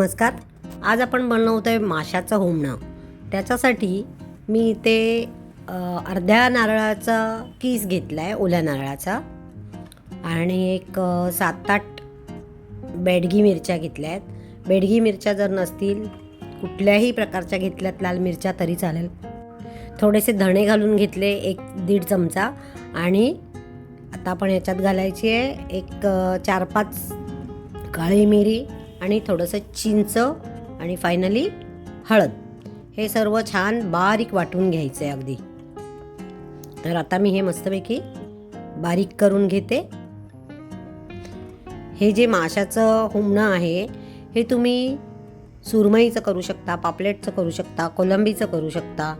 नमस्कार. आज आपण बनवतो आहे माशाचं होमणं. त्याच्यासाठी मी इथे अर्ध्या नारळाचा किस घेतला आहे ओल्या नारळाचा. आणि एक सात आठ बेडगी मिरच्या घेतल्या आहेत. बेडगी मिरच्या जर नसतील कुठल्याही प्रकारच्या घेतल्यात लाल मिरच्या तरी चालेल. थोडेसे धणे घालून घेतले एक दीड चमचा. आणि आता आपण याच्यात घालायची आहे एक चार पाच काळी मिरी आणि थोडंसं चिंच आणि फायनली हळद. हे सर्व छान बारीक वाटून घ्यायचं आहे अगदी. तर आता मी हे मस्तपैकी बारीक करून घेते. हे जे माशाचं हुमणं आहे हे तुम्ही सुरमईचं करू शकता पापलेटचं करू शकता कोलंबीचं करू शकता.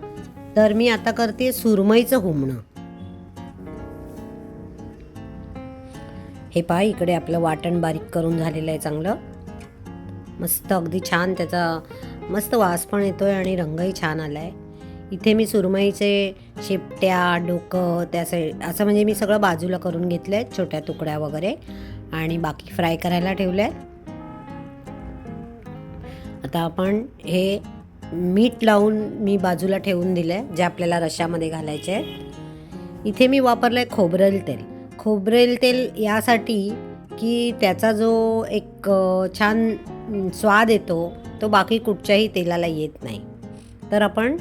तर मी आता करते सुरमईचं हुमणं. हे पहा इकडे आपलं वाटण बारीक करून झालेलं आहे चांगलं. मस्त अगदी छान त्याचा मस्त वास पण येतो आहे आणि रंगही छान आला आहे इथे मी सुरमईचे शेपट्या डोकं त्या साईड असं म्हणजे मी सगळं बाजूला करून घेतलं आहे छोट्या तुकड्या वगैरे. आणि बाकी फ्राय करायला ठेवलं आहे आता आपण हे मीठ लावून मी बाजूला ठेवून दिलं आहे जे आपल्याला रशामध्ये घालायचे आहे इथे मी वापरलं आहे खोबरेल तेल. खोबरेल तेल यासाठी की त्याचा जो एक छान स्वाद येतो तो बाकी कुठच्याही तेलाला येत नाही. तर आपण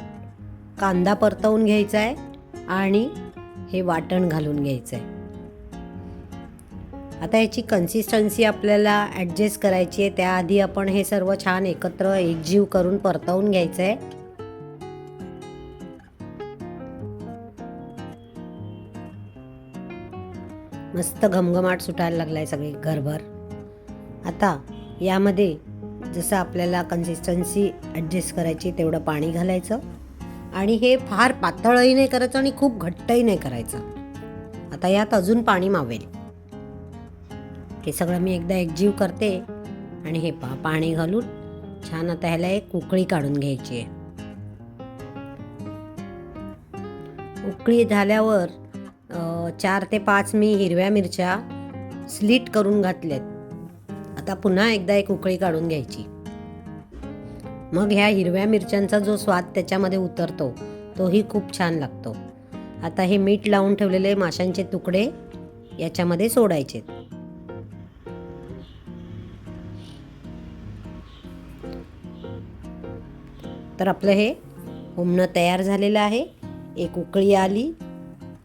कांदा परतवून घ्यायचा आहे आणि हे वाटण घालून घ्यायचं आहे आता याची कन्सिस्टन्सी आपल्याला ॲडजस्ट करायची आहे त्याआधी आपण हे सर्व छान एकत्र एकजीव करून परतवून घ्यायचं आहे मस्त घमघमाट सुटायला लागला आहे सगळे घरभर. आता यामध्ये जसं आपल्याला कन्सिस्टन्सी ॲडजस्ट करायची तेवढं पाणी घालायचं. आणि हे फार पातळही नाही करायचं आणि खूप घट्टही नाही करायचं. आता यात अजून पाणी मावेल. हे सगळं मी एकदा एकजीव करते. आणि हे पा पाणी घालून छान आता ह्याला एक उकळी काढून घ्यायची आहे. उकळी झाल्यावर चार ते पाच मी हिरव्या मिरच्या स्लीट करून घातल्यात. आता पुन्हा एकदा एक उकळी काढून घ्यायची. मग ह्या हिरव्या मिरच्यांचा जो स्वाद त्याच्यामध्ये उतरतो तोही खूप छान लागतो. आता हे मीठ लावून ठेवलेले माशांचे तुकडे याच्यामध्ये सोडायचे. तर आपलं हे हुमणं तयार झालेलं आहे. एक उकळी आली.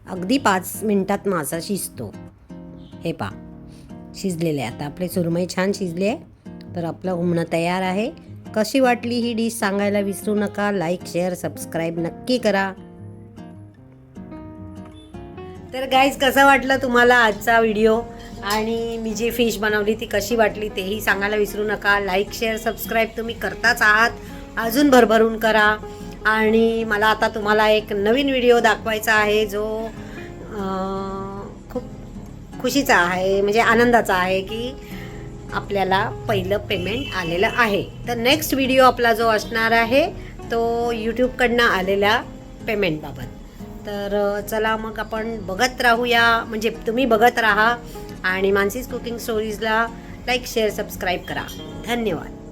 अगदी पाच मिनटात मासा शिजतो. हे पा शिजलेले आहे. आता आपले सुरमई छान शिजले आहे. तर आपलं हुमणं तयार आहे. कशी वाटली ही डिश सांगायला विसरू नका. लाईक शेअर सबस्क्राईब नक्की करा. तर गाईज कसं वाटलं तुम्हाला आजचा व्हिडिओ आणि मी जी फिश बनवली ती कशी वाटली तेही सांगायला विसरू नका. लाईक शेअर सबस्क्राईब तुम्ही करताच आहात. अजून भरभरून करा. आणि मला आता तुम्हाला एक नवीन व्हिडिओ दाखवायचा आहे जो आ... खुशीचा आहे म्हणजे आनंदाचा आहे की आपल्याला पहिलं पेमेंट आलेलं आहे. तर नेक्स्ट व्हिडिओ आपला जो असणार आहे तो यूट्यूबकडनं आलेल्या पेमेंटबाबत तर चला मग आपण बघत राहूया. म्हणजे तुम्ही बघत राहा आणि मानसीज कुकिंग स्टोरीजला लाईक शेअर सबस्क्राईब करा. धन्यवाद.